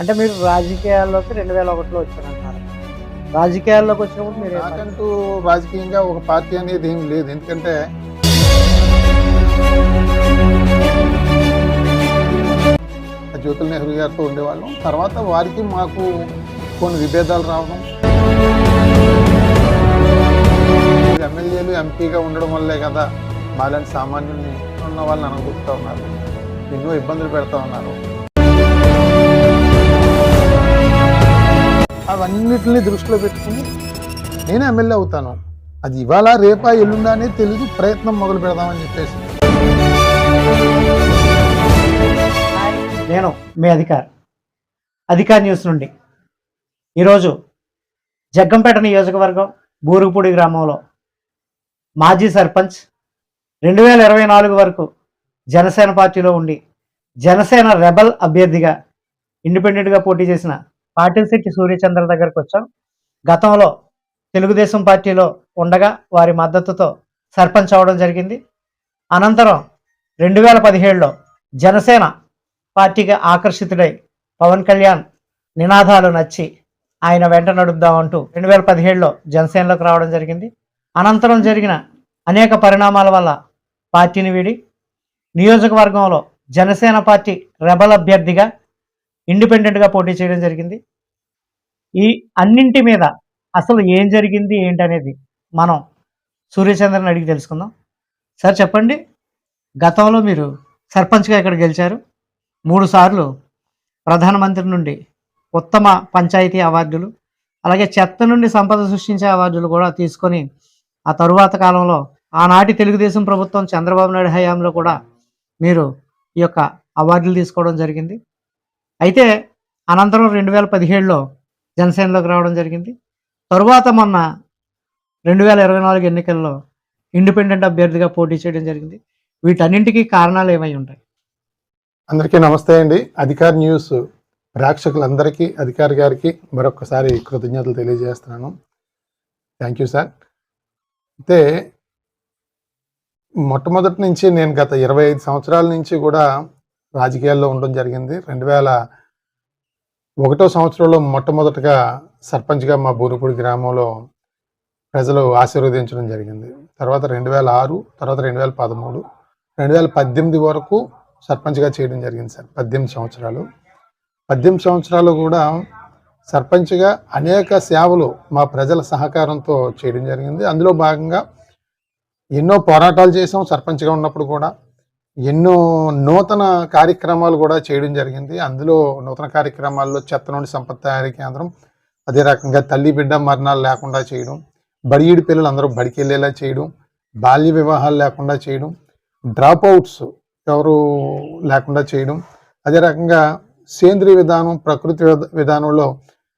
అంటే మీరు రాజకీయాల్లోకి రెండు వేల ఒకటిలో వచ్చారంటారు రాజకీయాల్లోకి వచ్చినప్పుడు మీరు నాకంటూ రాజకీయంగా ఒక పార్టీ అనేది ఏం లేదు. ఎందుకంటే జ్యోతుల నెహ్రూ గారితో ఉండేవాళ్ళం. తర్వాత వారికి మాకు కొన్ని విభేదాలు రావడం ఎమ్మెల్యేలు ఎంపీగా ఉండడం వల్లే కదా మాలాంటి సామాన్యుల్ని ఉన్న వాళ్ళని అనుకుంటూ ఉన్నారు. ఎన్నో ఇబ్బందులు పెడతా ఉన్నారు. అవన్నిటిని దృష్టిలో పెట్టుకుని నేను ఎమ్మెల్యే అవుతాను. అది ఇవాళ రేపా ఎల్లుండా అనేది ప్రయత్నం మొదలు పెడదామని చెప్పేసి. నేను మీ అధికార్. అధికార్ న్యూస్ నుండి. ఈరోజు జగ్గంపేట నియోజకవర్గం బూరుగుపూడి గ్రామంలో మాజీ సర్పంచ్ రెండు వేల ఇరవై నాలుగు వరకు జనసేన పార్టీలో ఉండి జనసేన రెబల్ అభ్యర్థిగా ఇండిపెండెంట్గా పోటీ చేసిన పాటిల్శెట్టి సూర్యచంద్ర దగ్గరకు వచ్చాం. గతంలో తెలుగుదేశం పార్టీలో ఉండగా వారి మద్దతుతో సర్పంచ్ అవడం జరిగింది. అనంతరం రెండు వేల పదిహేడులో జనసేన పార్టీకి ఆకర్షితుడై పవన్ కళ్యాణ్ నినాదాలు నచ్చి ఆయన వెంట నడుపుదామంటూ రెండు వేల పదిహేడులో జనసేనలోకి రావడం జరిగింది. అనంతరం జరిగిన అనేక పరిణామాల వల్ల పార్టీని వీడి నియోజకవర్గంలో జనసేన పార్టీ రెబల్ అభ్యర్థిగా ఇండిపెండెంట్గా పోటీ చేయడం జరిగింది. ఈ అన్నింటి మీద అసలు ఏం జరిగింది ఏంటనేది మనం సూర్యచంద్రని అడిగి తెలుసుకుందాం. సార్ చెప్పండి. గతంలో మీరు సర్పంచ్గా ఇక్కడ గెలిచారు. మూడు సార్లు ప్రధానమంత్రి నుండి ఉత్తమ పంచాయతీ అవార్డులు అలాగే చెత్త నుండి సంపద సృష్టించే అవార్డులు కూడా తీసుకొని ఆ తరువాత కాలంలో ఆనాటి తెలుగుదేశం ప్రభుత్వం చంద్రబాబు నాయుడు హయాంలో కూడా మీరు ఈ యొక్క అవార్డులు తీసుకోవడం జరిగింది. అయితే అనంతరం రెండు వేల పదిహేడులో జనసేనలోకి రావడం జరిగింది. తరువాత మొన్న రెండు వేల ఇరవై నాలుగు ఎన్నికల్లో ఇండిపెండెంట్ అభ్యర్థిగా పోటీ చేయడం జరిగింది. వీటన్నింటికీ కారణాలు ఏమై ఉంటాయి? అందరికీ నమస్తే అండి. అధికార న్యూస్ ప్రేక్షకులందరికీ అధికారి గారికి మరొకసారి కృతజ్ఞతలు తెలియజేస్తున్నాను. థ్యాంక్ యూ సార్ అయితే మొట్టమొదటి నుంచి నేను గత ఇరవై ఐదు సంవత్సరాల నుంచి కూడా రాజకీయాల్లో ఉండడం జరిగింది. రెండు వేల ఒకటో సంవత్సరంలో మొట్టమొదటగా సర్పంచ్గా మా బూరుపూడి గ్రామంలో ప్రజలు ఆశీర్వదించడం జరిగింది. తర్వాత రెండు వేల ఆరు తర్వాత రెండు వేల పదమూడు రెండు వేల పద్దెనిమిది వరకు సర్పంచ్గా చేయడం జరిగింది సార్ పద్దెనిమిది సంవత్సరాలు. పద్దెనిమిది సంవత్సరాలు కూడా సర్పంచ్గా అనేక సేవలు మా ప్రజల సహకారంతో చేయడం జరిగింది. అందులో భాగంగా ఎన్నో పోరాటాలు చేసాం సర్పంచ్గా ఉన్నప్పుడు కూడా. ఎన్నో నూతన కార్యక్రమాలు కూడా చేయడం జరిగింది. అందులో నూతన కార్యక్రమాల్లో చెత్త నుండి సంపద తయారీ కేంద్రం అదే రకంగా తల్లి బిడ్డ మరణాలు లేకుండా చేయడం బడియుడి పిల్లలు అందరూ బడికి వెళ్ళేలా చేయడం బాల్య వివాహాలు లేకుండా చేయడం డ్రాప్ అవుట్స్ ఎవరు లేకుండా చేయడం అదే రకంగా సేంద్రియ విధానం ప్రకృతి విధానంలో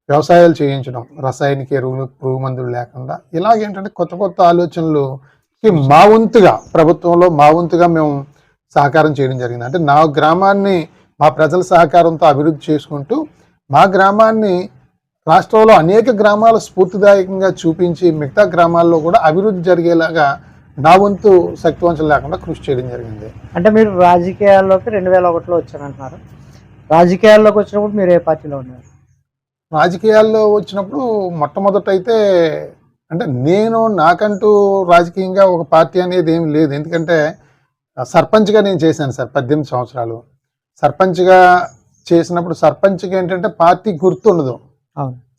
వ్యవసాయాలు చేయించడం రసాయనిక ఎరువులు పురుగు మందులు లేకుండా. ఇలాగేంటంటే కొత్త కొత్త ఆలోచనలు మా వంతుగా ప్రభుత్వంలో మా వంతుగా మేము సహకారం చేయడం జరిగింది. అంటే నా గ్రామాన్ని మా ప్రజల సహకారంతో అభివృద్ధి చేసుకుంటూ మా గ్రామాన్ని రాష్ట్రంలో అనేక గ్రామాలు స్ఫూర్తిదాయకంగా చూపించి మిగతా గ్రామాల్లో కూడా అభివృద్ధి జరిగేలాగా నా వంతు శక్తివంచం లేకుండా కృషి చేయడం జరిగింది. అంటే మీరు రాజకీయాల్లోకి రెండు వేల ఒకటిలో వచ్చారంటున్నారు. రాజకీయాల్లోకి వచ్చినప్పుడు మీరు ఏ పార్టీలో ఉన్నారు? రాజకీయాల్లో వచ్చినప్పుడు మొట్టమొదట అయితే అంటే నేను నాకంటూ రాజకీయంగా ఒక పార్టీ అనేది ఏం లేదు. ఎందుకంటే సర్పంచ్గా నేను చేశాను సార్ పద్దెనిమిది సంవత్సరాలు. సర్పంచ్గా చేసినప్పుడు సర్పంచ్గా ఏంటంటే పార్టీ గుర్తుండదు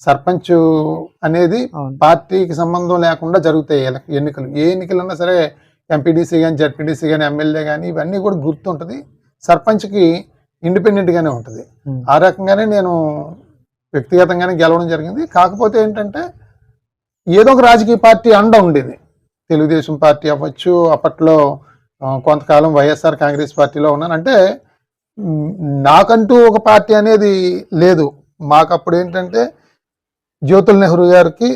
సర్పంచ్ అనేది పార్టీకి సంబంధం లేకుండా జరుగుతాయి ఎన్నికలు. ఏ ఎన్నికలన్నా సరే ఎంపీడీసీ కానీ జడ్పీడీసీ కానీ ఎమ్మెల్యే కానీ ఇవన్నీ కూడా గుర్తుంటుంది సర్పంచ్కి ఇండిపెండెంట్గానే ఉంటుంది. ఆ రకంగానే నేను వ్యక్తిగతంగానే గెలవడం జరిగింది. కాకపోతే ఏంటంటే ఏదో ఒక రాజకీయ పార్టీ అండ ఉండేది. తెలుగుదేశం పార్టీ అవ్వచ్చు అప్పట్లో కొంతకాలం వైఎస్ఆర్ కాంగ్రెస్ పార్టీలో ఉన్నాను. అంటే నాకంటూ ఒక పార్టీ అనేది లేదు. మాకు అప్పుడు ఏంటంటే జ్యోతుల్ నెహ్రూ గారికి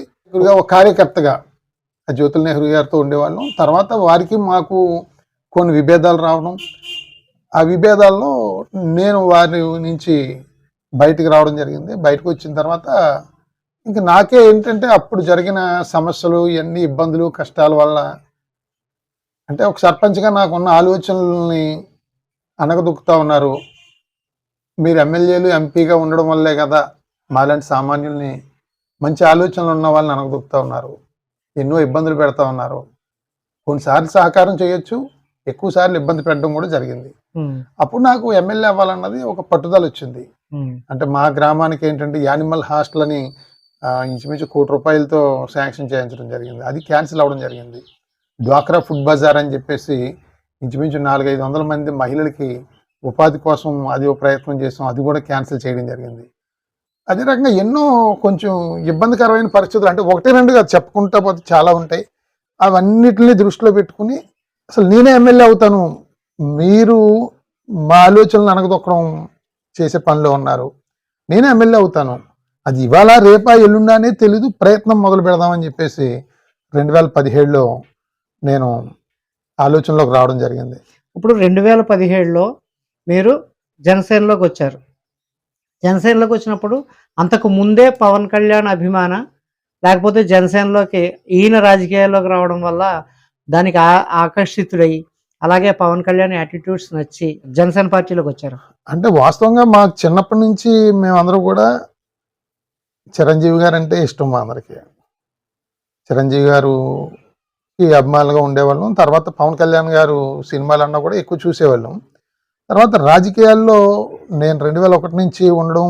ఒక కార్యకర్తగా ఆ జ్యోతుల్ నెహ్రూ గారితో ఉండేవాళ్ళం. తర్వాత వారికి మాకు కొన్ని విభేదాలు రావడం. ఆ విభేదాల్లో నేను వారి నుంచి బయటికి రావడం జరిగింది. బయటకు వచ్చిన తర్వాత ఇంకా నాకే ఏంటంటే అప్పుడు జరిగిన సమస్యలు ఇవన్నీ ఇబ్బందులు కష్టాల వల్ల అంటే ఒక సర్పంచ్గా నాకున్న ఆలోచనల్ని అనగదొక్కుతా ఉన్నారు. మీరు ఎమ్మెల్యేలు ఎంపీగా ఉండడం వల్లే కదా మాలాంటి సామాన్యుల్ని మంచి ఆలోచనలు ఉన్న వాళ్ళని అనగదొక్కుతా ఉన్నారు. ఎన్నో ఇబ్బందులు పెడతా ఉన్నారు. కొన్నిసార్లు సహకారం చేయొచ్చు ఎక్కువ సార్లు ఇబ్బంది పెట్టడం కూడా జరిగింది. అప్పుడు నాకు ఎమ్మెల్యే అవ్వాలన్నది ఒక పట్టుదల వచ్చింది. అంటే మా గ్రామానికి ఏంటంటే యానిమల్ హాస్టల్ అని ఇంచుమించు కోటి రూపాయలతో శాంక్షన్ చేయించడం జరిగింది. అది క్యాన్సిల్ అవ్వడం జరిగింది. డ్వాక్రా ఫుడ్ బజార్ అని చెప్పేసి ఇంచుమించు నాలుగైదు వందల మంది మహిళలకి ఉపాధి కోసం అది ఒక ప్రయత్నం చేసాం. అది కూడా క్యాన్సిల్ చేయడం జరిగింది. అదే రకంగా ఎన్నో కొంచెం ఇబ్బందికరమైన పరిస్థితులు అంటే ఒకటి రెండు కాదు చెప్పుకుంటా పోతే చాలా ఉంటాయి. అవన్నిటిని దృష్టిలో పెట్టుకుని అసలు నేనే ఎమ్మెల్యే అవుతాను. మీరు మా ఆలోచనలు అనగదొక్కడం చేసే పనిలో ఉన్నారు. నేనే ఎమ్మెల్యే అవుతాను. అది ఇవాళ రేపా ఎల్లుండానే తెలీదు. ప్రయత్నం మొదలు పెడదామని చెప్పేసి రెండు వేల పదిహేడులో నేను ఆలోచనలోకి రావడం జరిగింది. ఇప్పుడు రెండు వేల పదిహేడులో మీరు జనసేనలోకి వచ్చారు. జనసేనలోకి వచ్చినప్పుడు అంతకు ముందే పవన్ కళ్యాణ్ అభిమాన లేకపోతే జనసేనలోకి ఈయన రాజకీయాల్లోకి రావడం వల్ల దానికి ఆకర్షితుడై అలాగే పవన్ కళ్యాణ్ యాటిట్యూడ్స్ నచ్చి జనసేన పార్టీలోకి వచ్చారు. అంటే వాస్తవంగా మాకు చిన్నప్పటి నుంచి మేమందరూ కూడా చిరంజీవి గారు అంటే ఇష్టం మా అందరికి. చిరంజీవి గారు అభిమానులుగా ఉండేవాళ్ళం. తర్వాత పవన్ కళ్యాణ్ గారు సినిమాలన్నా కూడా ఎక్కువ చూసేవాళ్ళం. తర్వాత రాజకీయాల్లో నేను రెండు వేల ఒకటి నుంచి ఉండడం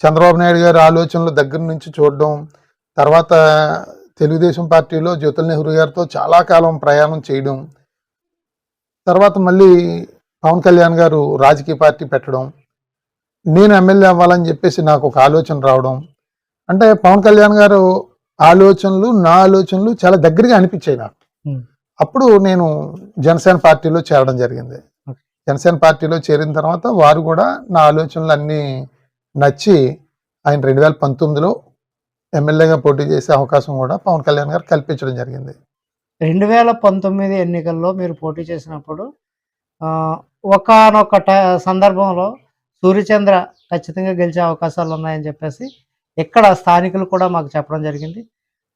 చంద్రబాబు నాయుడు గారి ఆలోచనలు దగ్గర నుంచి చూడడం తర్వాత తెలుగుదేశం పార్టీలో జ్యోతుల నెహ్రూ గారితో చాలా కాలం ప్రయాణం చేయడం తర్వాత మళ్ళీ పవన్ కళ్యాణ్ గారు రాజకీయ పార్టీ పెట్టడం నేను ఎమ్మెల్యే అవ్వాలని చెప్పేసి నాకు ఒక ఆలోచన రావడం. అంటే పవన్ కళ్యాణ్ గారు ఆలోచనలు నా ఆలోచనలు చాలా దగ్గరగా అనిపించాయి నాకు. అప్పుడు నేను జనసేన పార్టీలో చేరడం జరిగింది. జనసేన పార్టీలో చేరిన తర్వాత వారు కూడా నా ఆలోచనలు అన్నీ నచ్చి ఆయన రెండు వేల పంతొమ్మిదిలో ఎమ్మెల్యేగా పోటీ చేసే అవకాశం కూడా పవన్ కళ్యాణ్ గారు కల్పించడం జరిగింది రెండు వేల పంతొమ్మిది ఎన్నికల్లో మీరు పోటీ చేసినప్పుడు ఒకనొక సందర్భంలో సూర్యచంద్ర ఖచ్చితంగా గెలిచే అవకాశాలు ఉన్నాయని చెప్పేసి ఇక్కడ స్థానికులు కూడా మాకు చెప్పడం జరిగింది.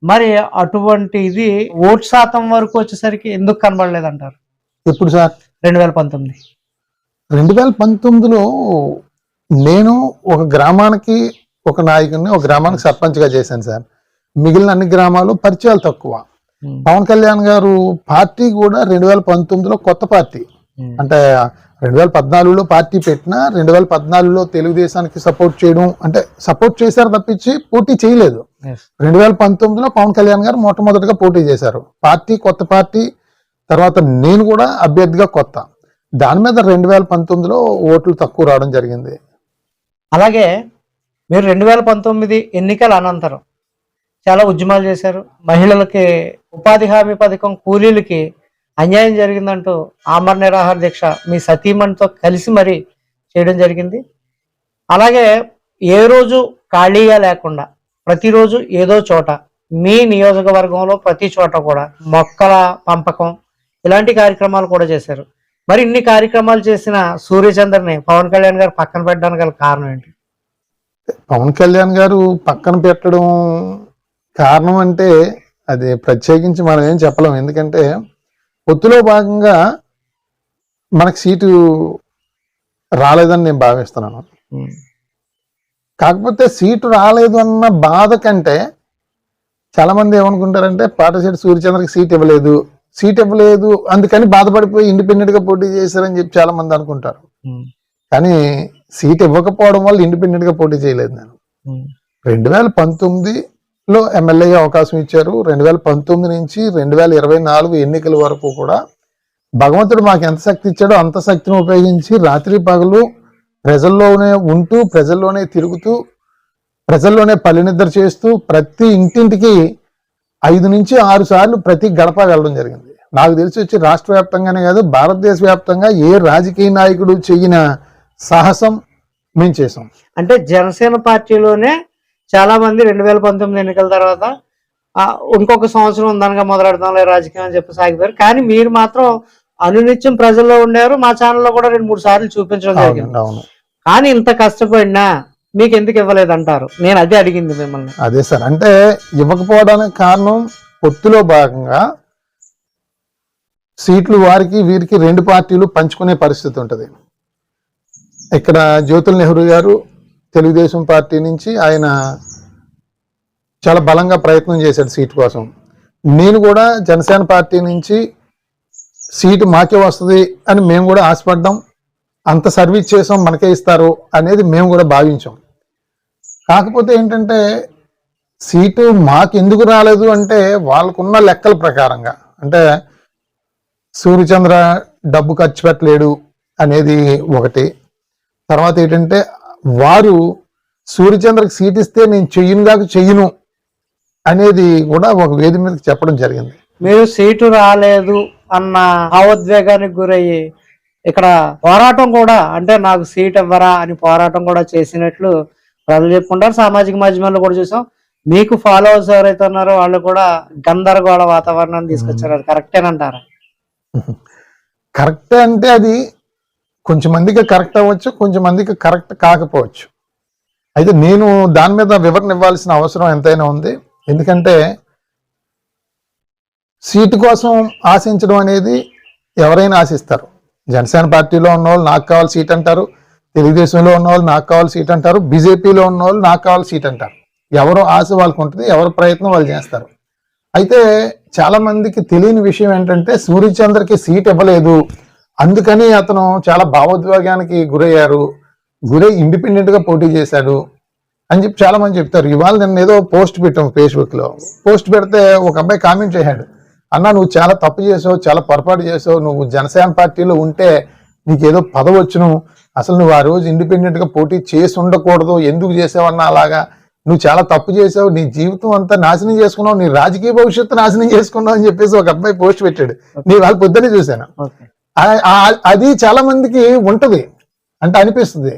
మరి అటువంటి ఇది ఓటు శాతం వరకు వచ్చేసరికి ఎందుకు కనబడలేదంటారు? ఎప్పుడు సార్? రెండు వేల పంతొమ్మిది. రెండు వేల పంతొమ్మిదిలో నేను ఒక గ్రామానికి ఒక నాయకుడిని ఒక గ్రామానికి సర్పంచ్గా చేశాను సార్. మిగిలిన అన్ని గ్రామాలు పరిచయాలు తక్కువ. పవన్ కళ్యాణ్ గారు పార్టీ కూడా రెండు వేల పంతొమ్మిదిలో కొత్త పార్టీ. అంటే రెండు వేల పద్నాలుగులో పార్టీ పెట్టినా రెండు వేల పద్నాలుగులో తెలుగుదేశానికి సపోర్ట్ చేయడం అంటే సపోర్ట్ చేశారు తప్పించి పోటీ చేయలేదు. రెండు వేల పంతొమ్మిదిలో పవన్ కళ్యాణ్ గారు మొట్టమొదటిగా పోటీ చేశారు. పార్టీ కొత్త పార్టీ తర్వాత నేను కూడా అభ్యర్థిగా కొత్త. దాని మీద రెండు వేల పంతొమ్మిదిలో ఓట్లు తక్కువ రావడం జరిగింది. అలాగే మీరు రెండు వేల పంతొమ్మిది ఎన్నికల అనంతరం చాలా ఉద్యమాలు చేశారు. మహిళలకి ఉపాధి హామీ పథకం కూలీలకి అన్యాయం జరిగిందంటూ ఆమర నిరాహార దీక్ష మీ సతీమణితో కలిసి మరి చేయడం జరిగింది. అలాగే ఏ రోజు ఖాళీగా లేకుండా ప్రతిరోజు ఏదో చోట మీ నియోజకవర్గంలో ప్రతి చోట కూడా మొక్కల పంపకం ఇలాంటి కార్యక్రమాలు కూడా చేశారు. మరి ఇన్ని కార్యక్రమాలు చేసిన సూర్యచంద్రని పవన్ కళ్యాణ్ గారు పక్కన పెట్టడానికి గల కారణం ఏంటి? పవన్ కళ్యాణ్ గారు పక్కన పెట్టడం కారణం అంటే అది ప్రత్యేకించి మనం ఏం చెప్పలేం. ఎందుకంటే పొత్తులో భాగంగా మనకు సీటు రాలేదని నేను భావిస్తున్నాను. కాకపోతే సీటు రాలేదు అన్న బాధ కంటే చాలా మంది ఏమనుకుంటారంటే పాటశెట్టి సూర్యచంద్రకి సీట్ ఇవ్వలేదు సీట్ ఇవ్వలేదు అందుకని బాధపడిపోయి ఇండిపెండెంట్గా పోటీ చేశారని చెప్పి చాలా మంది అనుకుంటారు కానీ సీట్ ఇవ్వకపోవడం వల్ల ఇండిపెండెంట్గా పోటీ చేయలేదు నేను. రెండు వేల లో ఎమ్మెల్యేగా అవకాశం ఇచ్చారు. రెండు వేల పంతొమ్మిది నుంచి రెండు వేల ఇరవై నాలుగు ఎన్నికల వరకు కూడా భగవంతుడు మాకు ఎంత శక్తి ఇచ్చాడో అంత శక్తిని ఉపయోగించి రాత్రి పగలు ప్రజల్లోనే ఉంటూ ప్రజల్లోనే తిరుగుతూ ప్రజల్లోనే పల్లెనిద్ర చేస్తూ ప్రతి ఇంటింటికి ఐదు నుంచి ఆరు సార్లు ప్రతి గడప వెళ్ళడం జరిగింది. నాకు తెలిసి వచ్చి రాష్ట్ర వ్యాప్తంగానే కాదు భారతదేశ వ్యాప్తంగా ఏ రాజకీయ నాయకుడు చెయ్యిన సాహసం మేము చేసాం అంటే జనసేన పార్టీలోనే చాలా మంది రెండు వేల పంతొమ్మిది ఎన్నికల తర్వాత ఇంకొక సంవత్సరం ఉందనగా మొదలెడదాంలే రాజకీయం అని చెప్పి సాగిపోయారు కానీ మీరు మాత్రం అనునిత్యం ప్రజల్లో ఉండారు. మా ఛానల్లో కూడా రెండు మూడు సార్లు చూపించడం జరిగింది. కానీ ఇంత కష్టపడినా మీకు ఎందుకు ఇవ్వలేదు అంటారు నేను అదే అడిగింది మిమ్మల్ని. అదే సార్ అంటే ఇవ్వకపోవడానికి కారణం పొత్తులో భాగంగా సీట్లు వారికి వీరికి రెండు పార్టీలు పంచుకునే పరిస్థితి ఉంటుంది. ఇక్కడ జ్యోతుల్ నెహ్రూ గారు తెలుగుదేశం పార్టీ నుంచి ఆయన చాలా బలంగా ప్రయత్నం చేశాడు సీటు కోసం. నేను కూడా జనసేన పార్టీ నుంచి సీటు మాకే వస్తుంది అని మేము కూడా ఆశపడ్డాం. అంత సర్వీస్ చేసాం మనకే ఇస్తారు అనేది మేము కూడా భావించాం. కాకపోతే ఏంటంటే సీటు మాకు ఎందుకు రాలేదు అంటే వాళ్ళకున్న లెక్కల ప్రకారంగా. అంటే సూర్యచంద్ర డబ్బు ఖర్చు పెట్టలేడు అనేది ఒకటి. తర్వాత ఏంటంటే వారు సూర్యచంద్రకి సీట్ ఇస్తే నేను చెయ్యను కాక చెయ్యను అనేది కూడా ఒక వేది మీదకి చెప్పడం జరిగింది. మీరు సీటు రాలేదు అన్న భావోద్వేగానికి గురయ్యి ఇక్కడ పోరాటం కూడా అంటే నాకు సీట్ ఇవ్వరా అని పోరాటం కూడా చేసినట్లు ప్రజలు చెప్పుకుంటారు. సామాజిక మాధ్యమాల్లో కూడా చూసాం. మీకు ఫాలోవర్స్ ఎవరైతే ఉన్నారో వాళ్ళు కూడా గందరగోళ వాతావరణాన్ని తీసుకొచ్చారు. కరెక్టేనంటారా కరెక్ట్ అంటే అది కొంచెం మందికి కరెక్ట్ అవ్వచ్చు కొంచెం మందికి కరెక్ట్ కాకపోవచ్చు. అయితే నేను దాని మీద వివరణ ఇవ్వాల్సిన అవసరం ఎంతైనా ఉంది. ఎందుకంటే సీటు కోసం ఆశించడం అనేది ఎవరైనా ఆశిస్తారు. జనసేన పార్టీలో ఉన్న వాళ్ళు నాకు కావాలి సీట్ అంటారు తెలుగుదేశంలో ఉన్న వాళ్ళు నాకు కావాలి సీట్ అంటారు బీజేపీలో ఉన్న వాళ్ళు నాకు కావాలి సీట్ అంటారు. ఎవరు ఆశ వాళ్ళకు ఉంటుంది ఎవరు ప్రయత్నం వాళ్ళు చేస్తారు. అయితే చాలామందికి తెలియని విషయం ఏంటంటే సూర్యచంద్రకి సీట్ ఇవ్వలేదు అందుకని అతను చాలా భావోద్వేగానికి గురయ్యారు గురై ఇండిపెండెంట్గా పోటీ చేశాడు అని చెప్పి చాలా మంది చెప్తారు. ఇవాళ నేను ఏదో పోస్ట్ పెట్టాం ఫేస్బుక్లో. పోస్ట్ పెడితే ఒక అబ్బాయి కామెంట్ చేశాడు. అన్న నువ్వు చాలా తప్పు చేసావు చాలా పొరపాటు చేసావు నువ్వు జనసేన పార్టీలో ఉంటే నీకు ఏదో పదవి వచ్చును అసలు నువ్వు ఆ రోజు ఇండిపెండెంట్గా పోటీ చేసి ఉండకూడదు. ఎందుకు చేసావన్నా అలాగా. నువ్వు చాలా తప్పు చేసావు నీ జీవితం అంతా నాశనం చేసుకున్నావు నీ రాజకీయ భవిష్యత్తు నాశనం చేసుకున్నావు అని చెప్పేసి ఒక అబ్బాయి పోస్ట్ పెట్టాడు. నీ వాళ్ళు పొద్దున్నే చూశాను. అది చాలా మందికి ఉంటది. అంటే అనిపిస్తుంది.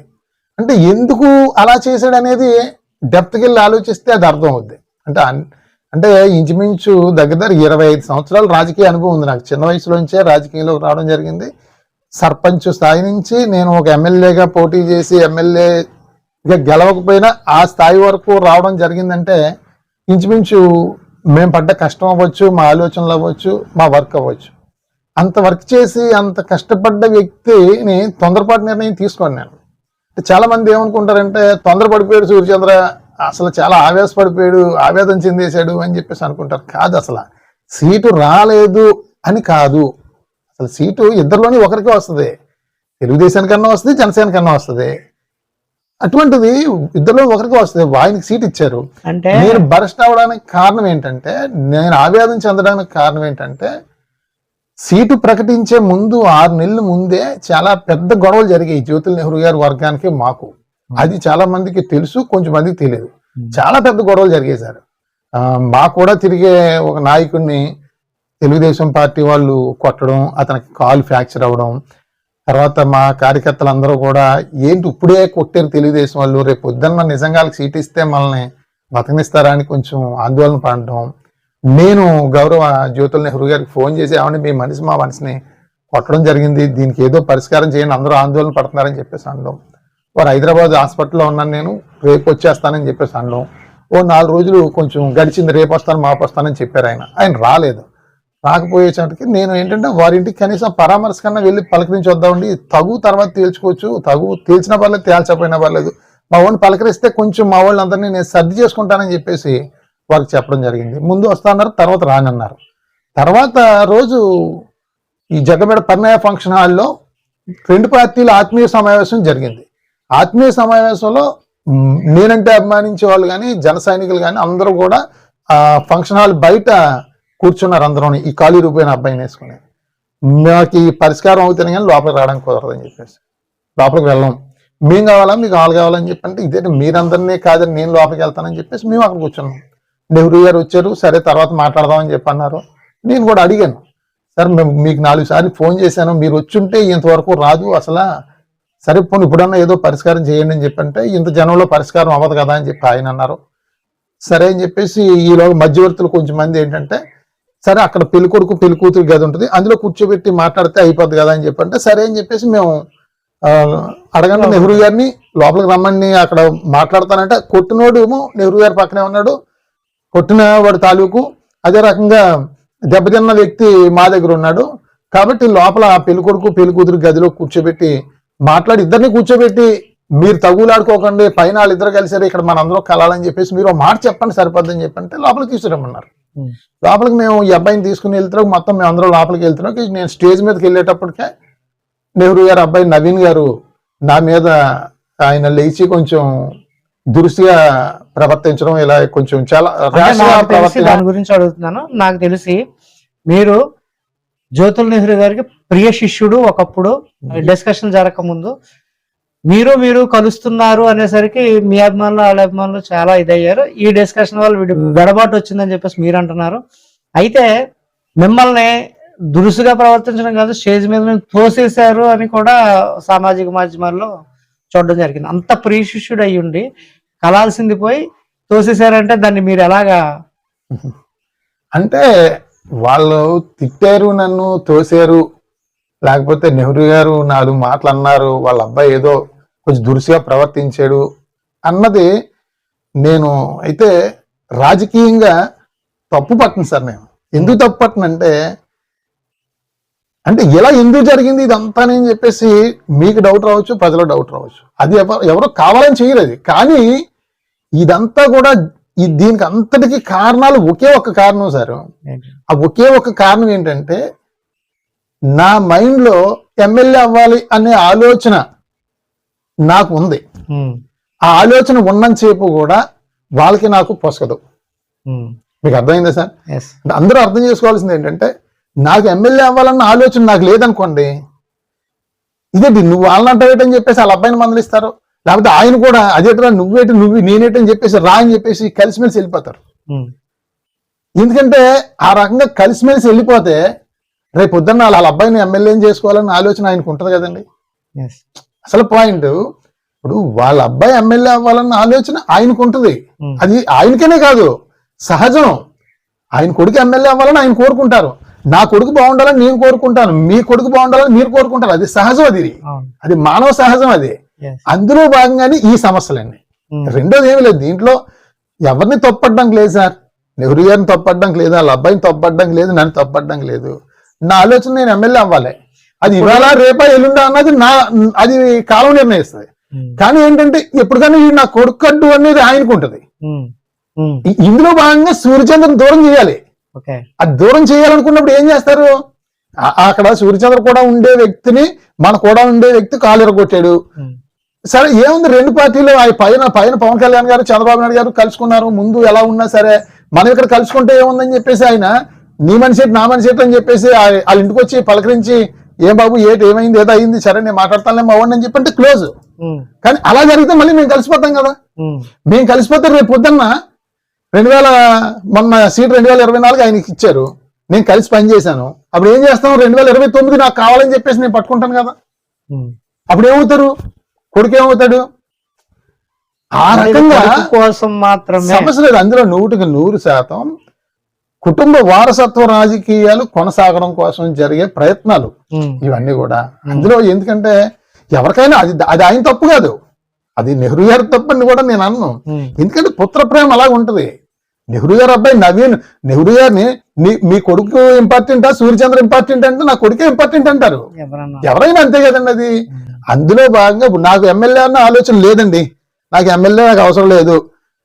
అంటే ఎందుకు అలా చేశాడు అనేది డెప్త్కి వెళ్ళి ఆలోచిస్తే అది అర్థం అవుద్ది. అంటే అంటే ఇంచుమించు దగ్గర దగ్గర ఇరవై ఐదు సంవత్సరాలు రాజకీయ అనుభవం ఉంది నాకు. చిన్న వయసులోంచే రాజకీయంలోకి రావడం జరిగింది. సర్పంచ్ స్థాయి నుంచి నేను ఒక ఎమ్మెల్యేగా పోటీ చేసి ఎమ్మెల్యేగా గెలవకపోయినా ఆ స్థాయి వరకు రావడం జరిగిందంటే ఇంచుమించు మేము పడ్డ కష్టం అవ్వచ్చు మా ఆలోచనలు అవ్వచ్చు మా వర్క్ అవ్వచ్చు. అంత వర్క్ చేసి అంత కష్టపడ్డ వ్యక్తిని తొందరపాటు నిర్ణయం తీసుకోండి నేను. అంటే చాలా మంది ఏమనుకుంటారంటే తొందరపడిపోయాడు సూర్యచంద్ర అసలు చాలా ఆవేశపడిపోయాడు ఆవేదన చెందేశాడు అని చెప్పేసి అనుకుంటారు. కాదు అసలు. సీటు రాలేదు అని కాదు. అసలు సీటు ఇద్దరిలోని ఒకరికే వస్తుంది. తెలుగుదేశానికి కన్నా వస్తుంది జనసేన కన్నా వస్తుంది. అటువంటిది ఇద్దరిలో ఒకరికి వస్తుంది. ఆయనకి సీట్ ఇచ్చారు. అంటే నేను బరస్ట్ అవడానికి కారణం ఏంటంటే నేను ఆవేదన చెందడానికి కారణం ఏంటంటే సీటు ప్రకటించే ముందు ఆరు నెలల ముందే చాలా పెద్ద గొడవలు జరిగాయి జ్యోతుల్ నెహ్రూ గారి వర్గానికి మాకు. అది చాలా మందికి తెలుసు కొంచెం మందికి తెలియదు. చాలా పెద్ద గొడవలు జరిగాయి సార్. మా కూడా తిరిగే ఒక నాయకుడిని తెలుగుదేశం పార్టీ వాళ్ళు కొట్టడం అతనికి కాలు ఫ్రాక్చర్ అవ్వడం తర్వాత మా కార్యకర్తలందరూ కూడా ఏంటి ఇప్పుడే కొట్టారు తెలుగుదేశం వాళ్ళు రేపు పొద్దున్న నిజంగా సీట్ ఇస్తే మనల్ని బతకనిస్తారా అని కొంచెం ఆందోళన పడడం నేను గౌరవ జ్యోతుల నెహ్రూ గారికి ఫోన్ చేసి ఏమంటే మీ మనిషి మా మనిషిని కొట్టడం జరిగింది. దీనికి ఏదో పరిష్కారం చేయండి. అందరూ ఆందోళన పడుతున్నారని చెప్పేసి అనడం. వారు హైదరాబాద్ హాస్పిటల్లో ఉన్నాను నేను. రేపు వచ్చేస్తానని చెప్పేసి అనడం. ఓ నాలుగు రోజులు కొంచెం గడిచింది. రేపు వస్తాను మాపు వస్తానని చెప్పారు ఆయన. ఆయన రాలేదు. రాకపోయేసరికి నేను ఏంటంటే వారింటికి కనీసం పరామర్శ కన్నా వెళ్ళి పలకరించొద్దామండి తగు తర్వాత తేల్చుకోవచ్చు. తగు తేల్చిన పర్లేదు తేల్చకపోయినా పర్లేదు. మా వాళ్ళని పలకరిస్తే కొంచెం మా వాళ్ళందరినీ నేను సర్ది చేసుకుంటానని చెప్పేసి వారికి చెప్పడం జరిగింది. ముందు వస్తాన్నారు తర్వాత రానన్నారు. తర్వాత రోజు ఈ జగబెడ పర్ణయ ఫంక్షన్ హాల్లో రెండు పార్టీల ఆత్మీయ సమావేశం జరిగింది. ఆత్మీయ సమావేశంలో నేనంటే అభిమానించే వాళ్ళు కానీ జన సైనికులు కానీ అందరూ కూడా ఆ ఫంక్షన్ హాల్ బయట కూర్చున్నారు అందరూ ఈ ఖాళీ రూపాయన అబ్బాయిని వేసుకుని. మాకు ఈ పరిష్కారం అవుతుంది కానీ లోపలికి రావడానికి కుదరదని చెప్పేసి. లోపలికి వెళ్ళాం. మేము కావాలా మీకు వాళ్ళు కావాలని చెప్పి అంటే ఇదే మీరందరినీ కాదని నేను లోపలికి వెళ్తానని చెప్పేసి మేము అక్కడ కూర్చున్నాం. నెహ్రూ గారు వచ్చారు సరే తర్వాత మాట్లాడదామని చెప్పి అన్నారు నేను కూడా అడిగాను సార్ మేము మీకు నాలుగు సార్లు ఫోన్ చేశాను మీరు వచ్చుంటే ఇంతవరకు రాదు అసలు. సరే పోనీ ఇప్పుడన్నా ఏదో పరిష్కారం చేయండి అని చెప్పంటే ఇంత జనంలో పరిష్కారం అవ్వదు కదా అని చెప్పి ఆయన అన్నారు. సరే అని చెప్పేసి ఈలోగా మధ్యవర్తులు కొంచెం మంది ఏంటంటే సరే అక్కడ పెళ్ళి కొడుకు పెళ్ళి కూతురు గది ఉంటుంది అందులో కూర్చోబెట్టి మాట్లాడితే అయిపోద్ది కదా అని చెప్పంటే సరే అని చెప్పేసి మేము అడగండి నెహ్రూ గారిని లోపలికి రమ్మని అక్కడ మాట్లాడతానంటే కొట్టినోడు ఏమో నెహ్రూ గారి పక్కనే ఉన్నాడు కొట్టిన వాడి తాలూకు అదే రకంగా దెబ్బతిన్న వ్యక్తి మా దగ్గర ఉన్నాడు. కాబట్టి లోపల ఆ పెళ్ళి కొడుకు పెళ్ళి కూతురు గదిలో కూర్చోబెట్టి మాట్లాడి ఇద్దరిని కూర్చోబెట్టి మీరు తగులాడుకోకండి పైన వాళ్ళిద్దరు కలిసారు ఇక్కడ మనందరం కలాలని చెప్పేసి మీరు ఒక మాట చెప్పండి సరిపోద్దని చెప్పంటే లోపలికి తీసుకురమ్మన్నారు. లోపలికి మేము ఈ అబ్బాయిని తీసుకుని వెళ్తున్నాం మొత్తం మేము అందరం లోపలికి వెళ్తున్నాం. నేను స్టేజ్ మీదకి వెళ్ళేటప్పటికే నెహ్రూ గారు అబ్బాయి నవీన్ గారు నా మీద ఆయన లేచి కొంచెం దురుసుగా ప్రవర్తించడం ఇలా కొంచెం చాలా దాని గురించి అడుగుతున్నాను. నాకు తెలిసి మీరు జ్యోతుల్ నెహ్రూ గారికి ప్రియ శిష్యుడు ఒకప్పుడు డిస్కషన్ జరగక ముందు మీరు మీరు కలుస్తున్నారు అనేసరికి మీ అభిమానులు వాళ్ళ అభిమానులు చాలా ఇదయ్యారు. ఈ డిస్కషన్ వల్ల వీడి గడబాటు వచ్చిందని చెప్పేసి మీరు అంటున్నారు. అయితే మిమ్మల్ని దురుసుగా ప్రవర్తించడం కాదు స్టేజ్ మీద తోసేశారు అని కూడా సామాజిక మాధ్యమాల్లో చూడడం జరిగింది. అంత ప్రీశిష్యుడు అయ్యుండి అయ్యి ఉండి కలాల్సింది పోయి తోసేశారంటే దాన్ని మీరు ఎలాగా అంటే వాళ్ళు తిట్టారు నన్ను తోసారు లేకపోతే నెహ్రూ గారు నాలుగు మాటలు అన్నారు వాళ్ళ అబ్బాయి ఏదో కొంచెం దురుసుగా ప్రవర్తించాడు అన్నది నేను అయితే రాజకీయంగా తప్పు పట్టను సార్ నేను. ఎందుకు తప్పు పట్టనంటే అంటే ఇలా ఎందుకు జరిగింది ఇదంతా అని చెప్పేసి మీకు డౌట్ రావచ్చు ప్రజలకు డౌట్ రావచ్చు. అది ఎవ- ఎవరో కావాలని చేయరు అది కానీ ఇదంతా కూడా ఈ దీనికి అంతటికి కారణాలు ఒకే ఒక కారణం సార్. ఆ ఒకే ఒక కారణం ఏంటంటే నా మైండ్లో ఎమ్మెల్యే అవ్వాలి అనే ఆలోచన నాకు ఉంది. ఆ ఆలోచన ఉన్నంతసేపు కూడా వాళ్ళకి నాకు పొసగదు. మీకు అర్థమైందా సార్? అందరూ అర్థం చేసుకోవాల్సింది ఏంటంటే నాకు ఎమ్మెల్యే అవ్వాలన్న ఆలోచన నాకు లేదనుకోండి ఇదేంటి నువ్వు వాళ్ళని చెప్పేసి వాళ్ళ అబ్బాయిని మందలిస్తారు? లేకపోతే ఆయన కూడా అదేట్రా నువ్వేటి నువ్వు నేనేటని చెప్పేసి రా అని చెప్పేసి కలిసిమెలిసి వెళ్ళిపోతారు. ఎందుకంటే ఆ రకంగా కలిసిమెలిసి వెళ్ళిపోతే రేపు పొద్దున్న వాళ్ళ అబ్బాయిని ఎమ్మెల్యేని చేసుకోవాలన్న ఆలోచన ఆయనకు ఉంటుంది కదండి. అసలు పాయింట్ ఇప్పుడు వాళ్ళ అబ్బాయి ఎమ్మెల్యే అవ్వాలన్న ఆలోచన ఆయనకు ఉంటుంది. అది ఆయనకనే కాదు సహజం. ఆయన కొడుకు ఎమ్మెల్యే అవ్వాలని ఆయన కోరుకుంటారు. నా కొడుకు బాగుండాలని నేను కోరుకుంటాను మీ కొడుకు బాగుండాలని మీరు కోరుకుంటారు. అది సహజం అది. అది మానవ సహజం అది. అందులో భాగంగానే ఈ సమస్యలన్నీ. ఉమ్, రెండోది ఏమి లేదు. దీంట్లో ఎవరిని తప్పడానికి లేదు సార్. నెహ్రూ గారిని తప్పడానికి లేదు వాళ్ళ అబ్బాయిని తప్పడానికి లేదు నన్ను తప్పడానికి లేదు. నా ఆలోచన నేను ఎమ్మెల్యే అవ్వాలి. అది ఇవాళ రేపా ఎల్లుండా అన్నది నా అది కాలం నిర్ణయిస్తుంది. ఉమ్, కానీ ఏంటంటే ఎప్పటికైనా ఈ నా కొడుకడ్డు అనేది ఆయనకు ఉంటుంది. ఉమ్, ఉమ్, ఇ- ఇందులో భాగంగా సూర్యచంద్రన్ దూరం చేయాలి. అది దూరం చేయాలనుకున్నప్పుడు ఏం చేస్తారు? అక్కడ సూర్యచంద్ర కూడా ఉండే వ్యక్తిని మన కూడా ఉండే వ్యక్తి కాలు ఎరగొట్టాడు ఉమ్, సరే ఏముంది రెండు పార్టీలు? ఆ పైన పైన పవన్ కళ్యాణ్ గారు చంద్రబాబు నాయుడు గారు కలుసుకున్నారు. ముందు ఎలా ఉన్నా సరే మనం ఇక్కడ కలుసుకుంటే ఏముందని చెప్పేసి ఆయన నీ మనిషి నా మనిషి అని చెప్పేసి వాళ్ళ ఇంటికి వచ్చి పలకరించి ఏం బాబు ఏటి ఏమైంది? ఏదో అయింది? సరే నేను మాట్లాడతానులే మా వాడిని అని చెప్పంటే క్లోజ్ కానీ అలా జరిగితే మళ్ళీ మేము కలిసిపోతాం కదా. మేము కలిసిపోతే రేపు పొద్దున్న రెండు వేల మొన్న సీట్ రెండు వేల ఇరవై నాలుగు ఆయనకి ఇచ్చారు. నేను కలిసి పనిచేశాను అప్పుడు ఏం చేస్తాం? రెండు వేల ఇరవై తొమ్మిది నాకు కావాలని చెప్పేసి నేను పట్టుకుంటాను కదా. అప్పుడు ఏమవుతారు? కొడుకు ఏమవుతాడు? ఆ రకంగా కోసం మాత్రమే సమస్య లేదు. అందులో నూటికి నూరు శాతం కుటుంబ వారసత్వ రాజకీయాలు కొనసాగడం కోసం జరిగే ప్రయత్నాలు. ఇవన్నీ కూడా. అందులో ఎందుకంటే ఎవరికైనా అది అది ఆయన తప్పు కాదు. అది నెహ్రూ గారి తప్పు అని కూడా నేను అన్ను. ఎందుకంటే పుత్ర ప్రేమ అలాగ ఉంటది. నెహ్రూ గారు అబ్బాయి నవీన్ నెహ్రూ గారిని మీ కొడుకు ఇంపార్టెంటా సూర్యచంద్ర ఇంపార్టెంట్ అంటే నా కొడుకే ఇంపార్టెంట్ అంటారు. ఎవరైనా అంతే కదండి అది. అందులో భాగంగా నాకు ఎమ్మెల్యే అన్న ఆలోచన లేదండి. నాకు ఎమ్మెల్యే నాకు అవసరం లేదు.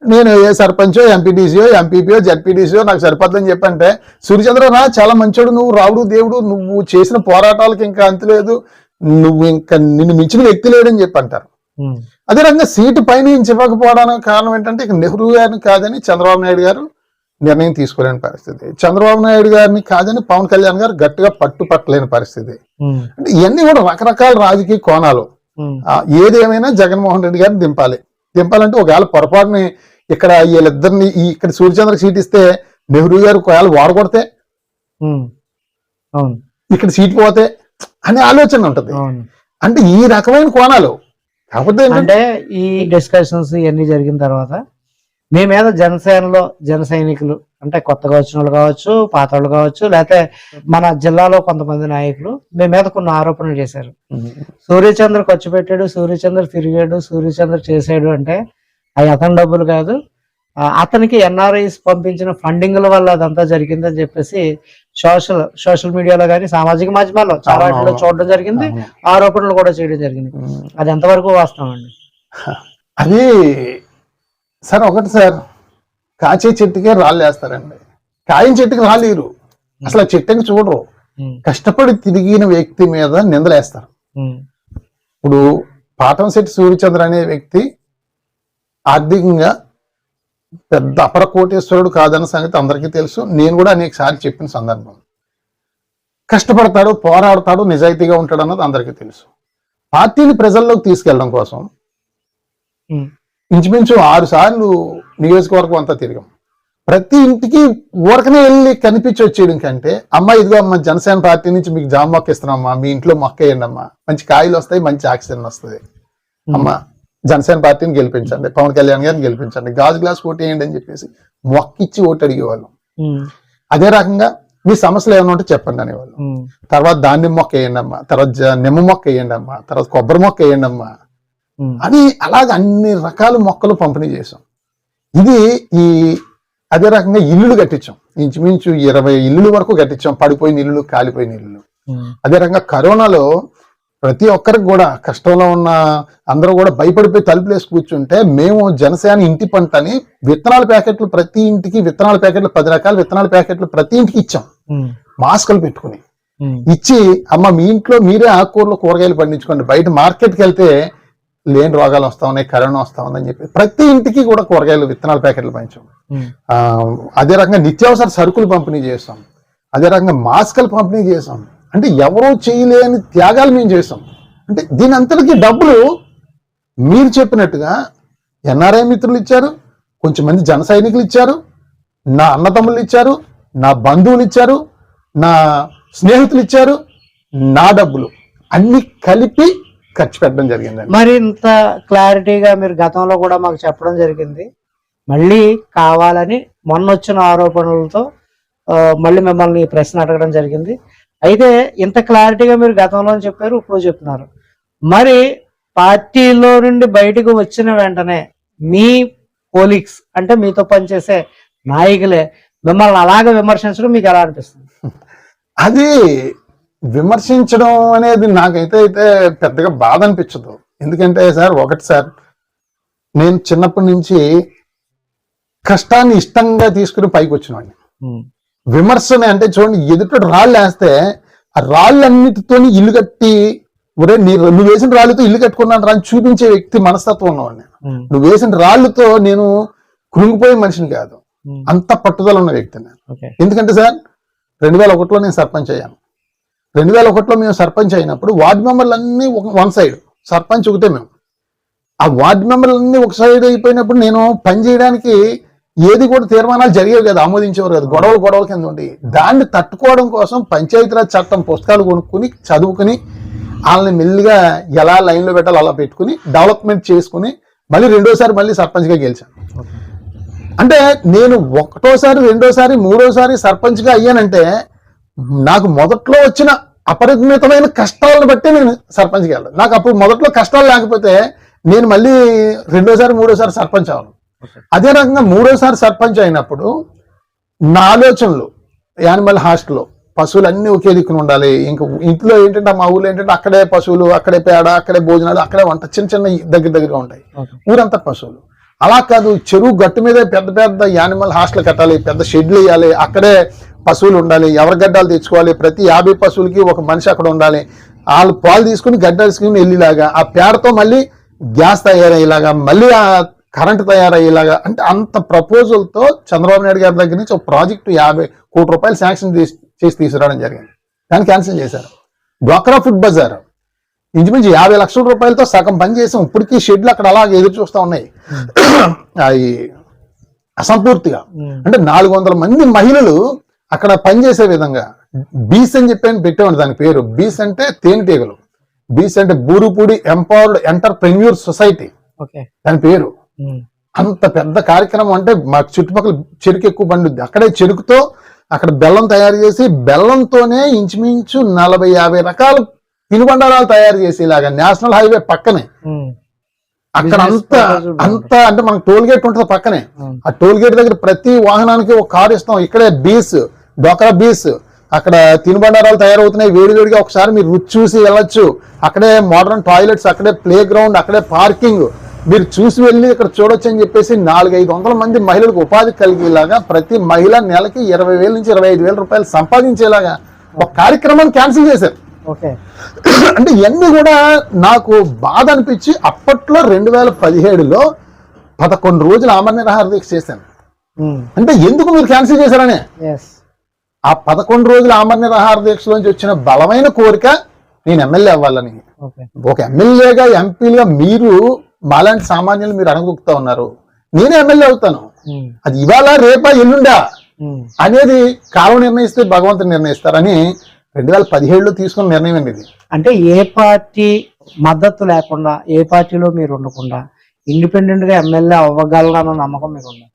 నేను ఏ సర్పంచో ఎంపీటీసీయో ఎంపీపీయో జడ్పీటీసీయో నాకు సరిపోద్దని చెప్పంటే సూర్యచంద్ర రా చాలా మంచోడు నువ్వు రావుడు దేవుడు నువ్వు చేసిన పోరాటాలకు ఇంకా అంతు లేదు. నువ్వు ఇంకా నిన్ను మించిన వ్యక్తి లేడని చెప్పి అంటారు అదే రకంగా సీటు పైన ఇవ్వకపోవడానికి కారణం ఏంటంటే ఇక నెహ్రూ గారిని కాదని చంద్రబాబు నాయుడు గారు నిర్ణయం తీసుకోలేని పరిస్థితి. చంద్రబాబు నాయుడు గారిని కాదని పవన్ కళ్యాణ్ గారు గట్టిగా పట్టుపట్టలేని పరిస్థితి. అంటే ఇవన్నీ కూడా రకరకాల రాజకీయ కోణాలు. ఏదేమైనా జగన్మోహన్ రెడ్డి గారిని దింపాలి. దింపాలంటే ఒకవేళ పొరపాటుని ఇక్కడ వీళ్ళిద్దరిని ఇక్కడ సూర్యచంద్ర సీట్ ఇస్తే నెహ్రూ గారు ఒకవేళ వాడగొడితే ఇక్కడ సీట్ పోతే అనే ఆలోచన ఉంటది. అంటే ఈ రకమైన కోణాలు కాకపోతే అంటే ఈ డిస్కషన్స్ ఇవన్నీ జరిగిన తర్వాత మీ మీద జనసేనలో జన సైనికులు అంటే కొత్తగా వచ్చిన వాళ్ళు కావచ్చు పాత వాళ్ళు కావచ్చు లేకపోతే మన జిల్లాలో కొంతమంది నాయకులు మీ మీద కొన్ని ఆరోపణలు చేశారు. సూర్యచంద్ర ఖర్చు పెట్టాడు సూర్యచంద్ర తిరిగాడు సూర్యచంద్ర చేసాడు అంటే అవి అతని డబ్బులు కాదు అతనికి ఎన్ఆర్ఐస్ పంపించిన ఫండింగ్ల వల్ల అదంతా జరిగిందని చెప్పేసి సోషల్ సోషల్ మీడియాలో కానీ సామాజిక మాధ్యమాల్లో చాలా వాటిలో. చూడడం జరిగింది. ఆరోపణలు కూడా చేయడం జరిగింది. అది ఎంతవరకు వాస్తవం అండి? అది సార్ ఒకటి సార్ కాచే చెట్టుకే రాళ్ళు వేస్తారండి. కాయం చెట్టుకి వేయరు. అసలు ఆ చెట్టుకి చూడరు. కష్టపడి తిరిగిన వ్యక్తి మీద నిందలేస్తారు. ఇప్పుడు పాటంశెట్టి సూర్యచంద్ర అనే వ్యక్తి ఆర్థికంగా పెద్ద అపర కోటేశ్వరుడు కాదన్న సంగతి అందరికీ తెలుసు. నేను కూడా అనేక సార్లు చెప్పిన సందర్భం. కష్టపడతాడు పోరాడతాడు నిజాయితీగా ఉంటాడు అన్నది అందరికీ తెలుసు. పార్టీని ప్రజల్లోకి తీసుకెళ్ళడం కోసం ఇంచుమించు ఆరు సార్లు నియోజకవర్గం అంతా తిరిగాం. ప్రతి ఇంటికి ఊరకనే వెళ్ళి కనిపించి వచ్చేయడం కంటే అమ్మ ఇదిగో అమ్మ జనసేన పార్టీ నుంచి మీకు జామ మొక్క ఇస్తున్నామ్మా మీ ఇంట్లో మొక్క వేయండి అమ్మా మంచి కాయలు వస్తాయి మంచి ఆక్సిజన్ వస్తుంది. అమ్మ జనసేన పార్టీని గెలిపించండి పవన్ కళ్యాణ్ గారిని గెలిపించండి గాజు గ్లాస్ ఓటు వేయండి అని చెప్పేసి మొక్క ఇచ్చి ఓటు అడిగేవాళ్ళం. అదే రకంగా మీ సమస్యలు ఏమైనా ఉంటే చెప్పండి అనేవాళ్ళు. తర్వాత దానిమ్మ మొక్క వేయండి అమ్మా తర్వాత నిమ్మ మొక్క వేయండి అమ్మా తర్వాత కొబ్బరి మొక్క వేయండి అమ్మా అని అలాగ అన్ని రకాల మొక్కలు పంపిణీ చేసాం ఇది ఈ అదే రకంగా ఇల్లులు కట్టించాం. ఇంచుమించు ఇరవై ఇల్లుల వరకు కట్టించాం. పడిపోయిన ఇల్లులు కాలిపోయిన ఇల్లులు. ఉమ్, అదే రకంగా కరోనాలో ప్రతి ఒక్కరికి కూడా కష్టంలో ఉన్న అందరూ కూడా భయపడిపోయి తలుపులేసి కూర్చుంటే మేము జనసేన ఇంటి పంట అని విత్తనాల ప్యాకెట్లు ప్రతి ఇంటికి విత్తనాల ప్యాకెట్లు పది రకాల విత్తనాల ప్యాకెట్లు ప్రతి ఇంటికి ఇచ్చాం. మాస్కులు పెట్టుకుని. ఇచ్చి అమ్మ మీ ఇంట్లో మీరే ఆకుకూరలు కూరగాయలు పండించుకోండి. బయట మార్కెట్కి వెళ్తే లేని రోగాలు వస్తా ఉన్నాయి కరోనా వస్తా ఉందని చెప్పి ప్రతి ఇంటికి కూడా కూరగాయలు విత్తనాల ప్యాకెట్లు పంచాం అదే రకంగా నిత్యావసర సరుకులు పంపిణీ చేస్తాం. అదే రకంగా మాస్కులు పంపిణీ చేసాం అంటే ఎవరూ చేయలేని త్యాగాలు మేము చేసాం అంటే దీని అంతటికి డబ్బులు మీరు చెప్పినట్టుగా ఎన్ఆర్ఐ మిత్రులు ఇచ్చారు కొంచెం మంది జన సైనికులు ఇచ్చారు నా అన్నతమ్ములు ఇచ్చారు నా బంధువులు ఇచ్చారు నా స్నేహితులు ఇచ్చారు నా డబ్బులు అన్ని కలిపి ఖర్చు పెట్టడం జరిగింది మరి ఇంత క్లారిటీగా మీరు గతంలో కూడా మాకు చెప్పడం జరిగింది. మళ్ళీ కావాలని మొన్న వచ్చిన ఆరోపణలతో మళ్ళీ మిమ్మల్ని ప్రశ్న అడగడం జరిగింది. అయితే ఇంత క్లారిటీగా మీరు గతంలో చెప్పారు ఇప్పుడు చెప్తున్నారు. మరి పార్టీలో నుండి బయటకు వచ్చిన వెంటనే మీ పోలిక్స్ అంటే మీతో పనిచేసే నాయకులే మిమ్మల్ని అలాగే విమర్శించడం మీకు ఎలా అనిపిస్తుంది? అది విమర్శించడం అనేది నాకైతే అయితే పెద్దగా బాధ అనిపించదు. ఎందుకంటే సార్ ఒకటి సార్ నేను చిన్నప్పటి నుంచి కష్టాన్ని ఇష్టంగా తీసుకుని పైకి వచ్చినవాడిని. విమర్శని అంటే చూడండి ఎదుట రాళ్ళు వేస్తే ఆ రాళ్ళన్నిటితో ఇల్లు కట్టి ఒరే నీ నువ్వు వేసిన రాళ్ళతో ఇల్లు కట్టుకున్నాను రా అని చూపించే వ్యక్తి మనస్తత్వం ఉన్నవాడిని నువ్వు వేసిన రాళ్ళతో నేను కృంగిపోయే మనిషిని కాదు. అంత పట్టుదల ఉన్న వ్యక్తి నేను. ఎందుకంటే సార్ రెండు వేల ఒకటిలో నేను సర్పంచ్ అయ్యాను. రెండు వేల ఒకటిలో మేము సర్పంచ్ అయినప్పుడు వార్డు మెంబర్లు అన్ని వన్ సైడ్ సర్పంచ్ ఒకటే మేము. ఆ వార్డు మెంబర్లు అన్ని ఒక సైడ్ అయిపోయినప్పుడు నేను పని చేయడానికి ఏది కూడా తీర్మానాలు జరిగేవి కదా ఆమోదించేవారు కదా. గొడవలు గొడవల కింద ఉండి దాన్ని తట్టుకోవడం కోసం పంచాయతీరాజ్ చట్టం పుస్తకాలు కొనుక్కుని చదువుకుని వాళ్ళని మెల్లిగా ఎలా లైన్లో పెట్టాలో అలా పెట్టుకుని డెవలప్మెంట్ చేసుకుని మళ్ళీ రెండోసారి మళ్ళీ సర్పంచ్గా గెలిచాను. అంటే నేను ఒకటోసారి రెండోసారి మూడోసారి సర్పంచ్గా అయ్యానంటే నాకు మొదట్లో వచ్చిన అపరిమితమైన కష్టాలను బట్టి నేను సర్పంచ్కి వెళ్ళాను. నాకు అప్పుడు మొదట్లో కష్టాలు లేకపోతే నేను మళ్ళీ రెండోసారి మూడోసారి సర్పంచ్ అవ్వను. అదే రకంగా మూడోసారి సర్పంచ్ అయినప్పుడు నా ఆలోచనలు యానిమల్ హాస్టల్లో పశువులు అన్ని ఒకే దిక్కున ఉండాలి. ఇంకా ఇంట్లో ఏంటంటే మా ఊళ్ళో ఏంటంటే అక్కడే పశువులు అక్కడే పేడ అక్కడే భోజనాలు అక్కడే వంట చిన్న చిన్న దగ్గర దగ్గరగా ఉంటాయి. ఊరంతా పశువులు. అలా కాదు చెరువు గట్టు మీదే పెద్ద పెద్ద యానిమల్ హాస్టల్ కట్టాలి పెద్ద షెడ్లు వేయాలి అక్కడే పశువులు ఉండాలి ఎవరి గడ్డాలు తెచ్చుకోవాలి ప్రతి యాభై పశువులకి ఒక మనిషి అక్కడ ఉండాలి. వాళ్ళు పాలు తీసుకుని గడ్డలు తీసుకుని వెళ్ళేలాగా ఆ పేడతో మళ్ళీ గ్యాస్ తయారయ్యేలాగా మళ్ళీ ఆ కరెంట్ తయారయ్యేలాగా అంటే అంత proposal తో చంద్రబాబు నాయుడు గారి దగ్గర నుంచి ఒక ప్రాజెక్టు యాభై కోటి రూపాయలు శాంక్షన్ చేసి తీసుకురావడం జరిగింది. దాన్ని క్యాన్సిల్ చేశారు. డ్వాక్రా ఫుడ్ బజార్. ఇంచుమించు యాభై లక్షల రూపాయలతో సగం పని చేసాం. ఇప్పటికీ షెడ్లు అక్కడ అలాగే ఎదురు చూస్తా ఉన్నాయి. అవి అసంపూర్తిగా. అంటే నాలుగు వందల మంది మహిళలు అక్కడ పనిచేసే విధంగా. బీస్ అని చెప్పి పెట్టేవాడు దాని పేరు. బీస్ అంటే తేనెటీగలు. బీస్ అంటే బూరుపూడి ఎంపవర్డ్ ఎంటర్ప్రెన్యూర్ సొసైటీ. దాని పేరు. అంత పెద్ద కార్యక్రమం అంటే మాకు చుట్టుపక్కల చెరుకు ఎక్కువ పండుద్ది. అక్కడే చెరుకుతో అక్కడ బెల్లం తయారు చేసి బెల్లంతోనే ఇంచుమించు నలభై యాభై రకాల తినుబండారాలు తయారు చేసి ఇలాగా నేషనల్ హైవే పక్కనే. అక్కడ అంతా అంతా అంటే మనకు టోల్ గేట్ ఉంటుంది పక్కనే. ఆ టోల్ గేట్ దగ్గర ప్రతి వాహనానికి ఒక కారు ఇస్తాం. ఇక్కడే బీస్ డోకరా బీస్ అక్కడ తినుబండారాలు తయారవుతున్నాయి. వేడి వేడిగా ఒకసారి మీరు రుచి చూసి వెళ్ళొచ్చు. అక్కడే మోడర్న్ టాయిలెట్స్ అక్కడే ప్లే గ్రౌండ్ అక్కడే పార్కింగ్ మీరు చూసి వెళ్ళి ఇక్కడ చూడొచ్చు అని చెప్పేసి నాలుగైదు వందల మంది మహిళలకు ఉపాధి కలిగేలాగా ప్రతి మహిళ నెలకి ఇరవై వేల నుంచి ఇరవై ఐదు వేల రూపాయలు సంపాదించేలాగా ఒక కార్యక్రమాన్ని క్యాన్సిల్ చేశారు. అంటే ఇవన్నీ కూడా నాకు బాధ అనిపించి అప్పట్లో రెండు వేల పదిహేడులో పదకొండు రోజులు ఆమరణ నిరాహార దీక్ష చేశాను. అంటే ఎందుకు మీరు క్యాన్సిల్ చేశారనే? ఆ పదకొండు రోజుల ఆమరణ నిరాహార దీక్షలోంచి వచ్చిన బలమైన కోరిక నేను ఎమ్మెల్యే అవ్వాలని. ఓకే ఒక ఎమ్మెల్యేగా ఎంపీలుగా మీరు మాలాంటి సామాన్యులు మీరు అడగలుగుతా ఉన్నారు. నేనే ఎమ్మెల్యే అవుతాను. అది ఇవాళ రేపా ఎల్లుండా అనేది కాలం నిర్ణయిస్తే భగవంతుడు నిర్ణయిస్తారని రెండు వేల పదిహేడులో తీసుకున్న నిర్ణయం అండి ఇది. అంటే ఏ పార్టీ మద్దతు లేకుండా ఏ పార్టీలో మీరు ఉండకుండా ఇండిపెండెంట్గా ఎమ్మెల్యే అవ్వగలరన్న నమ్మకం మీకు ఉందా